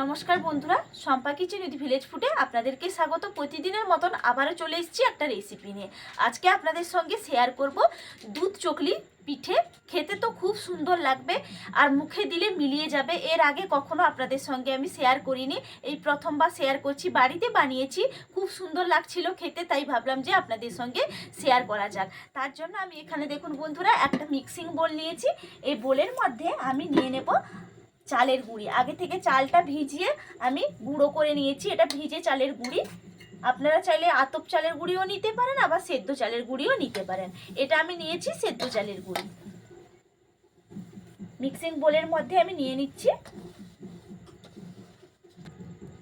নমস্কার বন্ধুরা, Shampa kitchen with village ফুডে আপনাদেরকে স্বাগত। প্রতিদিনের মতন আবারও চলে এসেছি একটা রেসিপি নিয়ে। আজকে আপনাদের সঙ্গে শেয়ার করব দুধ চকলি পিঠে। খেতে তো খুব সুন্দর লাগবে আর মুখে দিলে মিলিয়ে যাবে। এর আগে কখনো আপনাদের সঙ্গে আমি শেয়ার করিনি। এই প্রথমবার শেয়ার করছি, বাড়িতে বানিয়েছি, খুব সুন্দর লাগছিল খেতে, তাই ভাবলাম যে আপনাদের সঙ্গে শেয়ার করা যাক। তার জন্য আমি এখানে দেখুন বন্ধুরা, একটা মিক্সিং বোল নিয়েছি। এই বোলের মধ্যে আমি নিয়ে নেব চালের গুঁড়ি। আগে থেকে চালটা ভিজিয়ে আমি গুঁড়ো করে নিয়েছি। এটা ভিজে চালের গুঁড়ি। আপনারা চাইলে আতপ চালের গুঁড়িও নিতে পারেন, আবার সেদ্ধ চালের গুঁড়িও নিতে পারেন। এটা আমি নিয়েছি সেদ্ধ চালের গুঁড়ি। মিক্সিং বোলের মধ্যে আমি নিয়ে নিচ্ছি।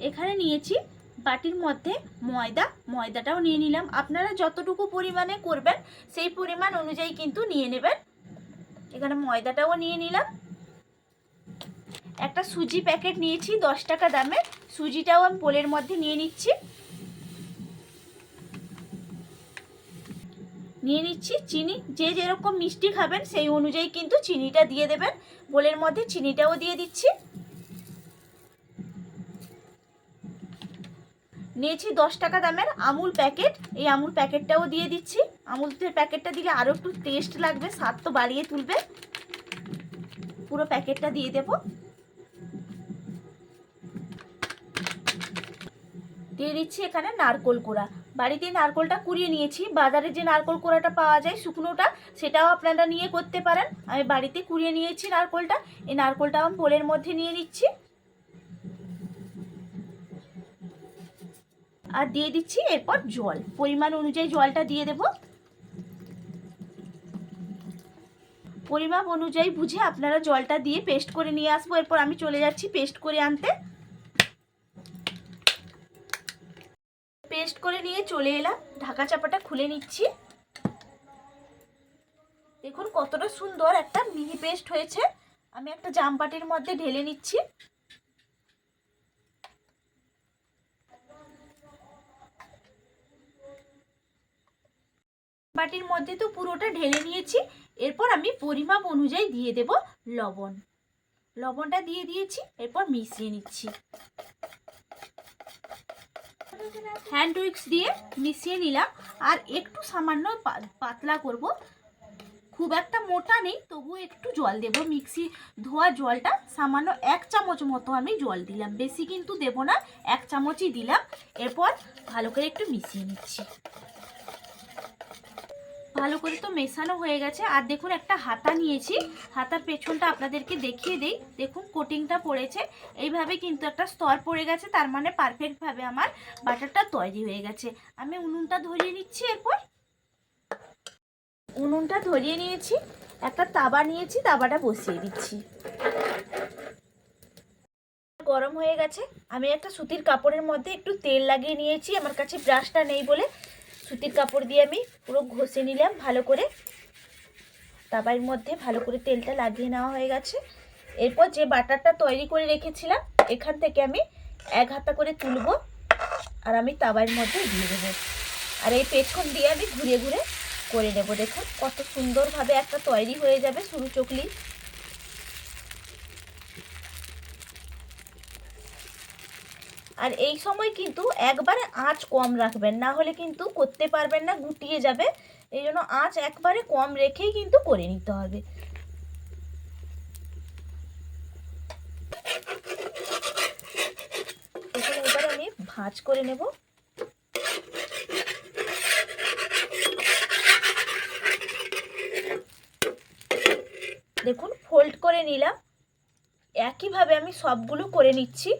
এখানে নিয়েছি বাটির মধ্যে ময়দা। ময়দাটাও নিয়ে নিলাম। আপনারা যতটুকু পরিমাণে করবেন, সেই পরিমাণ অনুযায়ী কিন্তু নিয়ে নেবেন। এখানে ময়দাটাও নিয়ে নিলাম। একটা সুজি প্যাকেট নিয়েছি, দশ টাকা দামের। সুজিটাও আমি বোলের মধ্যে নিয়ে নিচ্ছি। নিয়ে নিচ্ছি চিনি। যে যেরকম মিষ্টি খাবেন সেই অনুযায়ী কিন্তু চিনিটা দিয়ে দেবেন। বোলের মধ্যে চিনিটাও দিয়ে দিচ্ছি। নিয়েছি দশ টাকা দামের আমুল প্যাকেট। এই আমুল প্যাকেটটাও দিয়ে দিচ্ছি। আমুলের প্যাকেটটা দিলে আরও একটু টেস্ট লাগবে, স্বাদ তো বাড়িয়ে তুলবে। পুরো প্যাকেটটা দিয়ে দেবো। দিয়ে দিচ্ছি এখানে নারকোল কোড়া। বাড়িতে নারকোলটা কুড়িয়ে নিয়েছি। বাজারে যে নারকোল কোড়াটা পাওয়া যায়, শুকনোটা, সেটাও আপনারা নিয়ে করতে পারেন। আমি বাড়িতে কুড়িয়ে নিয়েছি নারকোলটা। এই নারকোলটা আমি বোলের মধ্যে নিয়ে নিচ্ছি আর দিয়ে দিচ্ছি এরপর জল। পরিমাণ অনুযায়ী জলটা দিয়ে দেব। পরিমাপ অনুযায়ী বুঝে আপনারা জলটা দিয়ে পেস্ট করে নিয়ে আসব। এরপর আমি চলে যাচ্ছি পেস্ট করে আনতে। পেস্ট করে নিয়ে চলে এলাম। ঢাকা চাপাটা খুলে নিচ্ছি। দেখুন কতটা সুন্দর একটা মিহি পেস্ট হয়েছে। আমি একটা জামপাটির মধ্যে ঢেলে নিচ্ছি। বাটির মধ্যে তো পুরোটা ঢেলে নিয়েছি। এরপর আমি পরিমাপ অনুযায়ী দিয়ে দেব লবণ। লবণটা দিয়ে দিয়েছি, এরপর মিশিয়ে নিচ্ছি। হ্যান্ড উইক্স দিয়ে মিশিয়ে নিলাম। আর একটু সামান্য পাতলা করব। খুব একটা মোটা নেই তবু একটু জল দেব। মিক্সি ধোয়া জলটা সামান্য এক চামচ মতো আমি জল দিলাম। বেশি কিন্তু দেব না, এক চামচই দিলাম। এরপর ভালো করে একটু মিশিয়ে নিচ্ছি। ভালো করে তো মেশানো হয়ে গেছে। আর দেখুন, একটা হাতা নিয়েছি। হাতার পেছনটা আপনাদেরকে দেখিয়ে দেই। দেখুন কোটিংটা পড়েছে। এইভাবে কিন্তু একটা স্তর পড়ে গেছে। তার মানে পারফেক্টভাবে আমার বাটারটা তৈরি হয়ে গেছে। আমি উনুনটা ধরিয়ে নিচ্ছি এরপর। উনুনটা ধরিয়ে নিয়েছি। একটা তাবা নিয়েছি, তাবাটা বসিয়ে দিচ্ছি। গরম হয়ে গেছে। আমি একটা সুতির কাপড়ের মধ্যে একটু তেল লাগিয়ে নিয়েছি। আমার কাছে ব্রাশটা নেই বলে সুতির কাপড় দিয়ে আমি পুরো ঘষে নিলাম ভালো করে। তাবার মধ্যে ভালো করে তেলটা লাগিয়ে নেওয়া হয়ে গেছে। এরপর যে বাটারটা তৈরি করে রেখেছিলাম, এখান থেকে আমি এক হাতা করে তুলব আর আমি তাবার মধ্যে দিয়ে দেবো। আর এই পেছন দিয়ে আমি ঘুরে ঘুরে করে নেব। দেখুন কত সুন্দরভাবে একটা তৈরি হয়ে যাবে সরু চকলি। আর এই সময় কিন্তু একবারে আঁচ কম রাখবেন, না হলে কিন্তু করতে পারবেন না, গুটিয়ে যাবে। এই জন্য আঁচ একবারে কম রেখেই কিন্তু করে নিতে হবে। এবার আমি ভাঁজ করে নেব। দেখুন ফোল্ড করে নিলাম। একইভাবে আমি সবগুলো করে নিচ্ছি।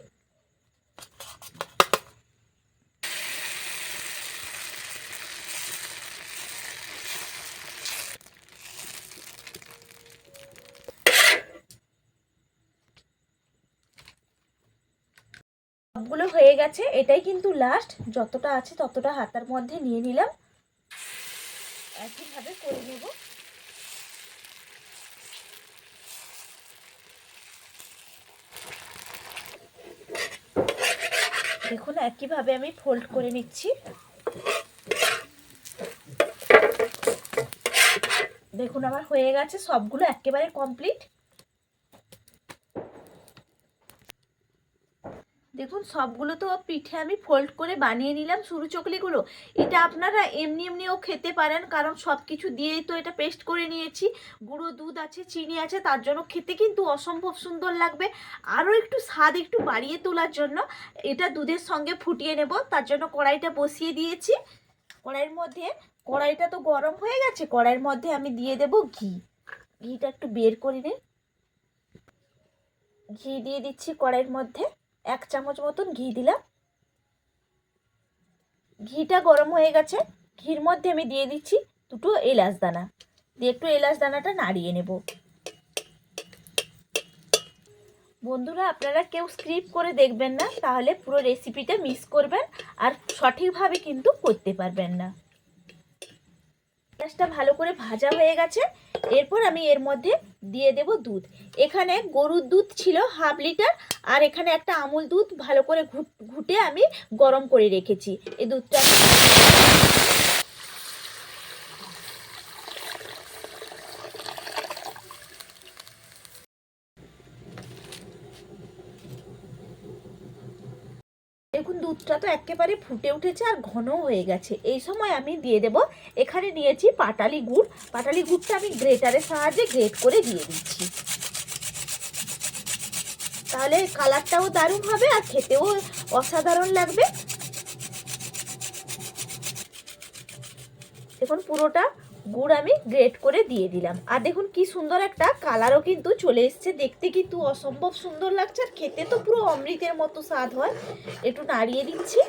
সবগুলো হয়ে গেছে, এটাই কিন্তু লাস্ট যতটা আছে ততটা হাতার মধ্যে নিয়ে নিলাম। একইভাবে করে নেব। দেখুন, একইভাবে আমি ফোল্ড করে নিচ্ছি। দেখুন, আমার হয়ে গেছে, সবগুলো একেবারে কমপ্লিট দেখুন, সবগুলো তো পিঠে আমি ফোল্ড করে বানিয়ে নিলাম সরু চকলিগুলো। এটা আপনারা এমনি এমনিও খেতে পারেন, কারণ সব কিছু দিয়েই তো এটা পেস্ট করে নিয়েছি। গুঁড়ো দুধ আছে, চিনি আছে, তার জন্য খেতে কিন্তু অসম্ভব সুন্দর লাগবে। আরও একটু স্বাদ একটু বাড়িয়ে তোলার জন্য এটা দুধের সঙ্গে ফুটিয়ে নেব, তার জন্য কড়াইটা বসিয়ে দিয়েছি। কড়াইয়ের মধ্যে, কড়াইটা তো গরম হয়ে গেছে, কড়াইয়ের মধ্যে আমি দিয়ে দেব ঘি। ঘিটা একটু বের করে নে। ঘি দিয়ে দিচ্ছি কড়াইয়ের মধ্যে। এক চামচ মতন ঘি দিলাম। ঘিটা গরম হয়ে গেছে। ঘির মধ্যে আমি দিয়ে দিচ্ছি দুটো এলাচ দানা। দিয়ে একটু এলাচ দানাটা নাড়িয়ে নেব। বন্ধুরা, আপনারা কেউ স্ক্রিপ করে দেখবেন না, তাহলে পুরো রেসিপিটা মিস করবেন আর সঠিকভাবে কিন্তু করতে পারবেন না। পেঁয়াজটা ভালো করে ভাজা হয়ে গেছে। এরপর আমি এর মধ্যে দিয়ে দেব দুধ। এখানে গরুর দুধ ছিল হাফ লিটার, আর এখানে একটা আমুল দুধ ভালো করে ঘুট- আমি গরম করে রেখেছি। এই দুধটা দেখুন, দুধটা তো একেবারে ফুটে উঠেছে আর ঘন হয়ে গেছে। এই সময় আমি দিয়ে দেব, এখানে নিয়েছি পাটালি গুড়। পাটালি গুড়টা আমি গ্রেটারের সাহায্যে গ্রেট করে দিয়ে দিচ্ছি। তাহলে কালারটাও দারুণ হবে আর খেতেও অসাধারণ লাগবে। দেখুন, পুরোটা গুড় আমি গ্রেট করে দিয়ে দিলাম। আর দেখুন কি সুন্দর একটা কালারও কিন্তু চলে এসছে। দেখতে কিন্তু অসম্ভব সুন্দর লাগছে। আর খেতে তো পুরো অমৃতের মতো স্বাদ হয়। একটু নাড়িয়ে দিচ্ছি।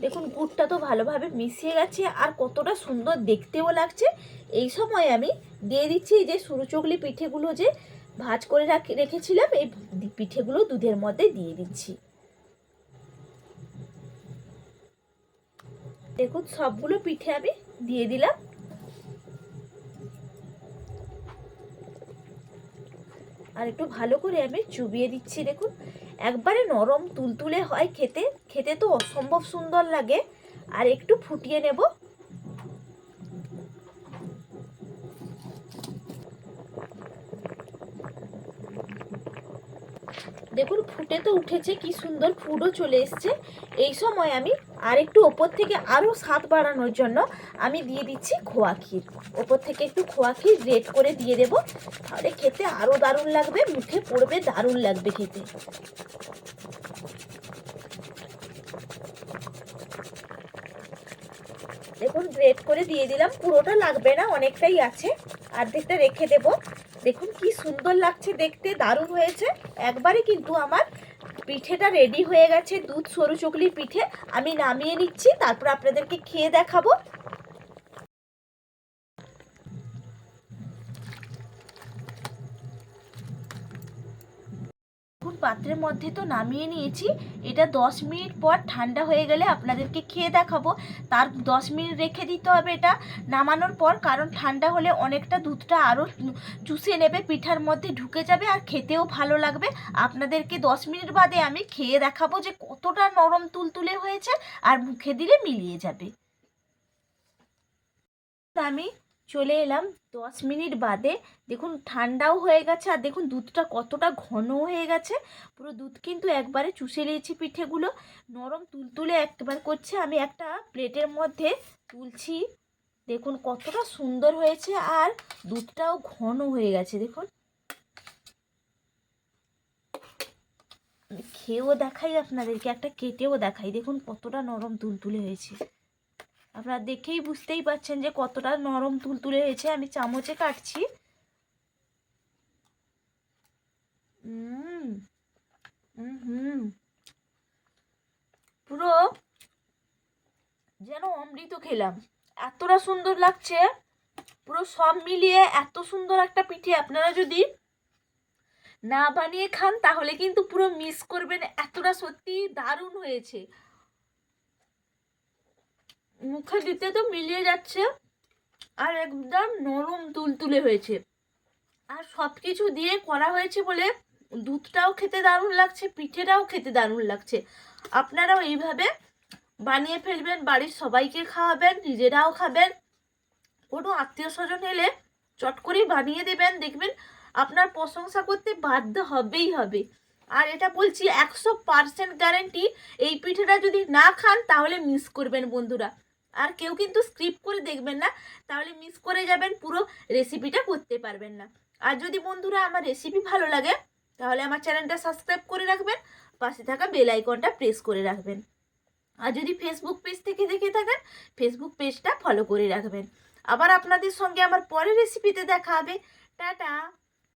দেখুন গুড়টা তো ভালোভাবে মিশিয়ে গেছে। আর কতটা সুন্দর দেখতেও লাগছে। এই সময় আমি দিয়ে দিচ্ছি যে সরু চকলি পিঠেগুলো যে ভাজ করে রাখ- রেখেছিলাম, এই পিঠেগুলো দুধের মধ্যে দিয়ে দিচ্ছি। দেখুন সবগুলো পিঠে আমি দিয়ে দিলাম। আর একটু ভালো করে আমি চুবিয়ে দিচ্ছি, দেখুন। একবারে নরম তুলতুলে হয় খেতে খেতে তো অসম্ভব সুন্দর লাগে। আর একটু ফুটিয়ে নেব। দেখুন, ফুটে তো উঠেছে, কি সুন্দর ফুডও চলে এসছে। এই সময় আমি আর একটু ওপর থেকে আরও স্বাদ বাড়ানোর জন্য আমি দিয়ে দিচ্ছি খোয়া ক্ষীর। ওপর থেকে একটু খোয়া ক্ষীর গ্রেট করে দিয়ে দেব। তাহলে খেতে আরও দারুণ লাগবে, মুখে পড়বে দারুণ লাগবে খেতে। দেখুন গ্রেট করে দিয়ে দিলাম, পুরোটা লাগবে না, অনেকটাই আছে। অর্ধেকটা রেখে দেব। দেখুন, কি সুন্দর লাগছে দেখতে, দারুণ হয়েছে। একবারে কিন্তু আমার পিঠেটা রেডি হয়ে গেছে, দুধ সরু চকলির পিঠে। আমি নামিয়ে নিচ্ছি, তারপর আপনাদেরকে খেয়ে দেখাবো। পাত্রের মধ্যে তো নামিয়ে নিয়েছি। এটা দশ মিনিট পর ঠান্ডা হয়ে গেলে আপনাদেরকে খেয়ে দেখাবো। তার দশ মিনিট রেখে দিতে হবে এটা নামানোর পর, কারণ ঠান্ডা হলে অনেকটা দুধটা আরও চুষে নেবে, পিঠার মধ্যে ঢুকে যাবে আর খেতেও ভালো লাগবে। আপনাদেরকে দশ মিনিট বাদে আমি খেয়ে দেখাবো যে কতটা নরম তুলতুলে হয়েছে আর মুখে দিলে মিলিয়ে যাবে। আমি চলে এলাম দশ মিনিট বাদে। দেখুন, ঠান্ডাও হয়ে গেছে আর দেখুন, দুধটা কতটা ঘন হয়ে গেছে। পুরো দুধ কিন্তু একবারে চুষে নিয়েছি পিঠেগুলো। নরম তুলতুলে একবার করছে। আমি একটা প্লেটের মধ্যে তুলছি। দেখুন, কতটা সুন্দর হয়েছে আর দুধটাও ঘন হয়ে গেছে, দেখুন। আমি খেয়েও দেখাই আপনাদেরকে, একটা কেটেও দেখাই। দেখুন, কতটা নরম তুলতুলে হয়েছে। আপনারা দেখেই বুঝতেই পারছেন যে কতটা নরম তুলতুলে হয়েছে। আমি চামচে কাটছি। হুম। পুরো যেন অমৃত খেলাম। এতটা সুন্দর লাগছে। পুরো সব মিলিয়ে এত সুন্দর একটা পিঠে আপনারা যদি না বানিয়ে খান, তাহলে কিন্তু পুরো মিস করবেন। এতটা সত্যি দারুণ হয়েছে। মুখে দিতে তো মিলিয়ে যাচ্ছে আর একদম নরম তুলতুলে হয়েছে। আর সব কিছু দিয়ে করা হয়েছে বলে দুধটাও খেতে দারুণ লাগছে, পিঠেটাও খেতে দারুণ লাগছে। আপনারাও এইভাবে বানিয়ে ফেলবেন, বাড়ির সবাইকে খাওয়াবেন, নিজেরাও খাবেন। কোনো আত্মীয় স্বজন এলে চট করেই বানিয়ে দেবেন, দেখবেন আপনার প্রশংসা করতে বাধ্য হবেই হবে। আর এটা বলছি একশো পারসেন্ট গ্যারেন্টি এই পিঠেটা যদি না খান তাহলে মিস করবেন বন্ধুরা। আর কেউ কিন্তু স্ক্রিপ্ট করে দেখবেন না, তাহলে মিস করে যাবেন, পুরো রেসিপিটা করতে পারবেন না। আর যদি বন্ধুরা আমার রেসিপি ভালো লাগে, তাহলে আমার চ্যানেলটা সাবস্ক্রাইব করে রাখবেন, পাশে থাকা বেল আইকনটা প্রেস করে রাখবেন। আর যদি ফেসবুক পেজ থেকে দেখে থাকেন ফেসবুক পেজটা ফলো করে রাখবেন। আবার আপনাদের সঙ্গে আমার পরের রেসিপিতে দেখা হবে। টাটা!